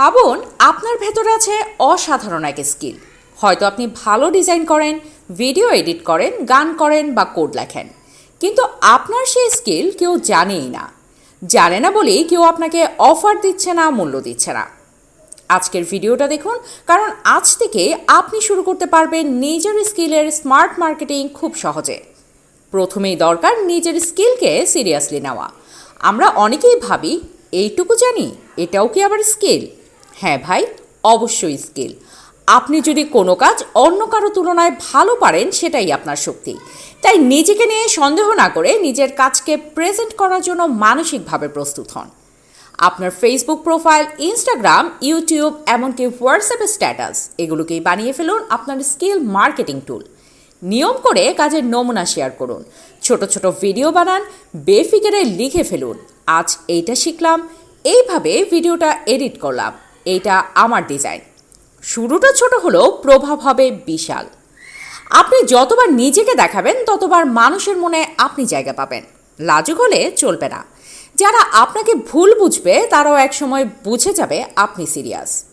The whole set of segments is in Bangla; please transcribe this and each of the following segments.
ভাবুন, আপনার ভেতরে আছে অসাধারণ এক স্কিল। হয়তো আপনি ভালো ডিজাইন করেন, ভিডিও এডিট করেন, গান করেন বা কোড লেখেন। কিন্তু আপনার সেই স্কিল কেউ জানেই না। জানে না বলেই কেউ আপনাকে অফার দিচ্ছে না, মূল্য দিচ্ছে না। আজকের ভিডিওটা দেখুন, কারণ আজ থেকে আপনি শুরু করতে পারবেন নিজের স্কিলের স্মার্ট মার্কেটিং খুব সহজে। প্রথমেই দরকার নিজের স্কিলকে সিরিয়াসলি নেওয়া। আমরা অনেকেই ভাবি, এইটুকু জানি, এটাও কি আবার স্কিল? হ্যাঁ ভাই, অবশ্যই স্কিল। আপনি যদি কোনো কাজ অন্য কারও তুলনায় ভালো পারেন, সেটাই আপনার শক্তি। তাই নিজেকে নিয়ে সন্দেহ না করে নিজের কাজকে প্রেজেন্ট করার জন্য মানসিকভাবে প্রস্তুত হন। আপনার ফেসবুক প্রোফাইল ইনস্টাগ্রাম ইউটিউব এমনকি হোয়াটসঅ্যাপে স্ট্যাটাস এগুলোকেই বানিয়ে ফেলুন আপনার স্কিল মার্কেটিং টুল নিয়ম করে কাজের নমুনা শেয়ার করুন, ছোট ছোট ভিডিও বানান, বেফিকারে লিখে ফেলুন, আজ এইটা শিখলাম। এইভাবে ভিডিওটা এডিট করলাম। এইটা আমার ডিজাইন শুরুটা ছোট হলেও প্রভাব হবে বিশাল। আপনি যতবার নিজেকে দেখাবেন, ততবার মানুষের মনে আপনি জায়গা পাবেন। লাজুক হলে চলবে না। যারা আপনাকে ভুল বুঝবে, তারাও একসময় বুঝে যাবে আপনি সিরিয়াস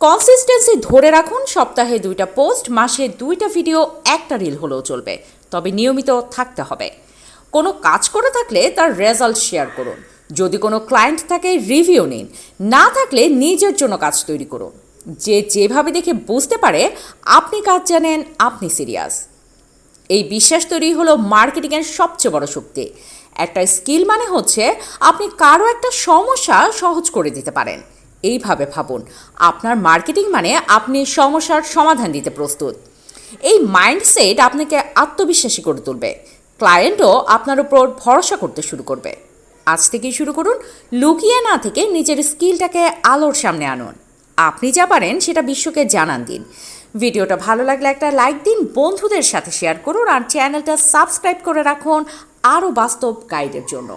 কনসিস্টেন্সি ধরে রাখুন, সপ্তাহে দুইটা পোস্ট মাসে দুইটা ভিডিও একটা রিল হলেও চলবে। তবে নিয়মিত থাকতে হবে। কোনো কাজ করে থাকলে তার রেজাল্ট শেয়ার করুন। যদি কোনো ক্লায়েন্ট থাকে রিভিউ নিন। না থাকলে নিজের জন্য কাজ তৈরি করুন। যে যেভাবে দেখে বুঝতে পারে, আপনি কাজ জানেন, আপনি সিরিয়াস এই বিশ্বাস তৈরি হলো মার্কেটিংয়ের সবচেয়ে বড় শক্তি। একটা স্কিল মানে হচ্ছে আপনি কারও একটা সমস্যা সহজ করে দিতে পারেন। এইভাবে ভাবুন, আপনার মার্কেটিং মানে আপনি সমস্যার সমাধান দিতে প্রস্তুত। এই মাইন্ডসেট আপনাকে আত্মবিশ্বাসী করে তুলবে। ক্লায়েন্টও আপনার উপর ভরসা করতে শুরু করবে। আজ থেকেই শুরু করুন লুকিয়ে না থেকে নিজের স্কিলটাকে আলোর সামনে আনুন। আপনি যা পারেন সেটা বিশ্বকে জানান দিন। ভিডিওটা ভালো লাগলে একটা লাইক দিন, বন্ধুদের সাথে শেয়ার করুন আর চ্যানেলটা সাবস্ক্রাইব করে রাখুন আরও বাস্তব গাইডের জন্য।